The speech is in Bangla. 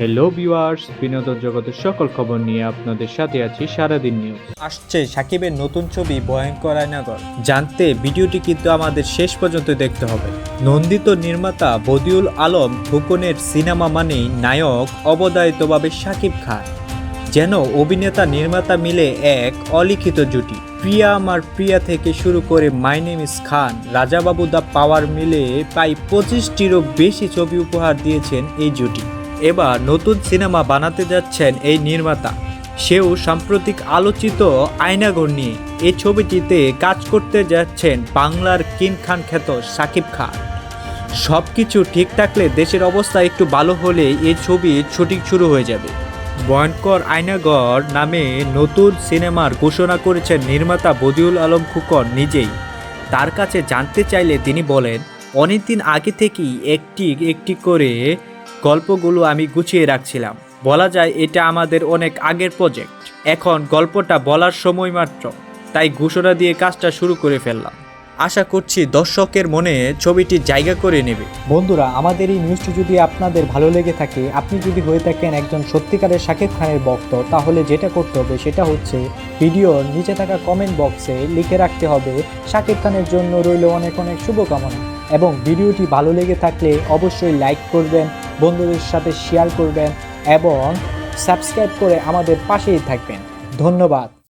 হ্যালো ভিউয়ার্স বিনোদন জগতের সকল খবর নিয়ে আপনাদের সাথে আছি সারাদিন নিউজ আসছে সাকিবের নতুন ছবি ভয়ঙ্কর আয়নাগর। জানতে ভিডিওটি কিন্তু আমাদের শেষ পর্যন্ত দেখতে হবে। নন্দিত নির্মাতা বদিউল আলম ফুকনের সিনেমা মানেই নায়ক অবদায়িতভাবে সাকিব খান, যেন অভিনেতা নির্মাতা মিলে এক অলিখিত জুটি। প্রিয়া আমার প্রিয়া থেকে শুরু করে my name is Khan, Rajababu the power মিলে প্রায় পঁচিশটিরও বেশি ছবি উপহার দিয়েছেন এই জুটি। এবার নতুন সিনেমা বানাতে যাচ্ছেন এই নির্মাতা। সেও সাম্প্রতিক আলোচিত আয়নাঘর নিয়ে এই ছবিটিতে কাজ করতে যাচ্ছেন বাংলার কিন খান খ্যাত সাকিব খান। সব কিছু ঠিক থাকলে দেশের অবস্থা একটু ভালো হলে এই ছবির শুটিং শুরু হয়ে যাবে। ভয়ঙ্কর আয়নাগর নামে নতুন সিনেমার ঘোষণা করেছেন নির্মাতা বদিউল আলম খুকন নিজেই। তার কাছে জানতে চাইলে তিনি বলেন, অনেকদিন আগে থেকেই একটি একটি করে গল্পগুলো আমি গুছিয়ে রাখছিলাম। বলা যায় এটা আমাদের অনেক আগের প্রজেক্ট। এখন গল্পটা বলার সময় মাত্র। তাই ঘোষণা দিয়ে কাজটা শুরু করে ফেললাম। আশা করছি দর্শকের মনে ছবিটি জায়গা করে নেবে। বন্ধুরা, আমাদের এই নিউজটি যদি আপনাদের ভালো লেগে থাকে, আপনি যদি হয়ে থাকেন একজন সত্যিকারের শাকিব খানের ভক্ত, তাহলে যেটা করতে হবে সেটা হচ্ছে ভিডিওর নিচে থাকা কমেন্ট বক্সে লিখে রাখতে হবে, শাকিব খানের জন্য রইল অনেক অনেক শুভকামনা। এবং ভিডিওটি ভালো লেগে থাকলে অবশ্যই লাইক করবেন বন্ধুদের সাথে শেয়ার করবেন এবং সাবস্ক্রাইব করে আমাদের পাশেই থাকবেন। ধন্যবাদ।